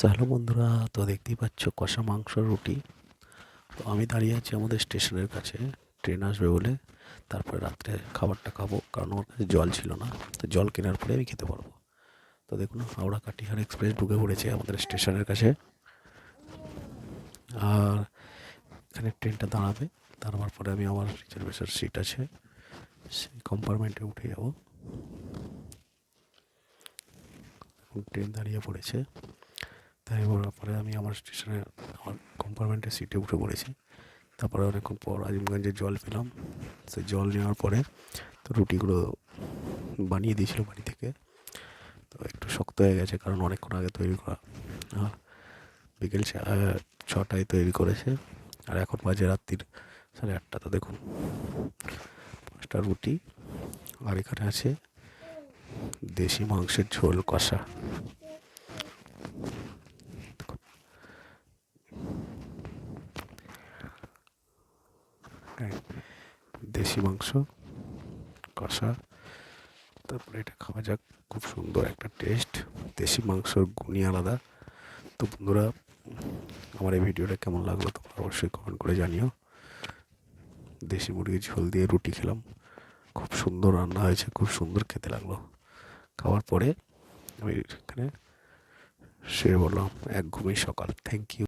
So বন্ধুরা, তো দেখতেই পাচ্ছ কষা মাংস রুটি। তো আমি দাঁড়িয়ে আছি আমাদের স্টেশনের কাছে, ট্রেন আসবে বলে। তারপরে রাত্রে খাবারটা খাব, কারণ আমার কাছে জল ছিল না। তো জল কেনার পরে আমি খেতে পারব। তো দেখুন, হাওড়া কাটিহার এক্সপ্রেস ঢুকে পড়েছে আমাদের স্টেশনের কাছে। আর এখানে ট্রেনটা দাঁড়াবে, দাঁড়াবার পরে আমি আমার রিজার্ভেশন সিট আছে। সেই কম্পার্টমেন্টে উঠে যাব। ট্রেন দাঁড়িয়ে পড়েছে। তাই বলার পরে আমি আমার স্টেশনে আমার কম্পার্টমেন্টের সিটে উঠে পড়েছি। তারপরে অনেকক্ষণ পর আজিমগঞ্জে জল পেলাম। সে জল নেওয়ার পরে তো রুটিগুলো বানিয়ে দিয়েছিল বাড়ি থেকে। তো একটু শক্ত হয়ে গেছে কারণ অনেকক্ষণ আগে তৈরি করা আর বিকেল ছটায় তৈরি করেছে। আর এখন বাজে রাত্রির সাড়ে আটটা। তো দেখুন, পাঁচটা রুটি, আর এখানে আছে দেশি মাংসের ঝোল কষা। দেশি মাংস, কষা, তারপরে এটা খাওয়া যাক, খুব সুন্দর একটা টেস্ট দেশি মাংসর গুণই আলাদা। তো বন্ধুরা, আমার এই ভিডিওটা কেমন লাগল তোমরা অবশ্যই কমেন্ট করে জানিও। দেশি মুরগির ঝোল দিয়ে রুটি খেলাম, খুব সুন্দর রান্না হয়েছে, খুব সুন্দর খেতে লাগল। খাওয়ার পরে আমি এখানে শুয়ে বললাম এক ঘুমেই সকাল থ্যাংক ইউ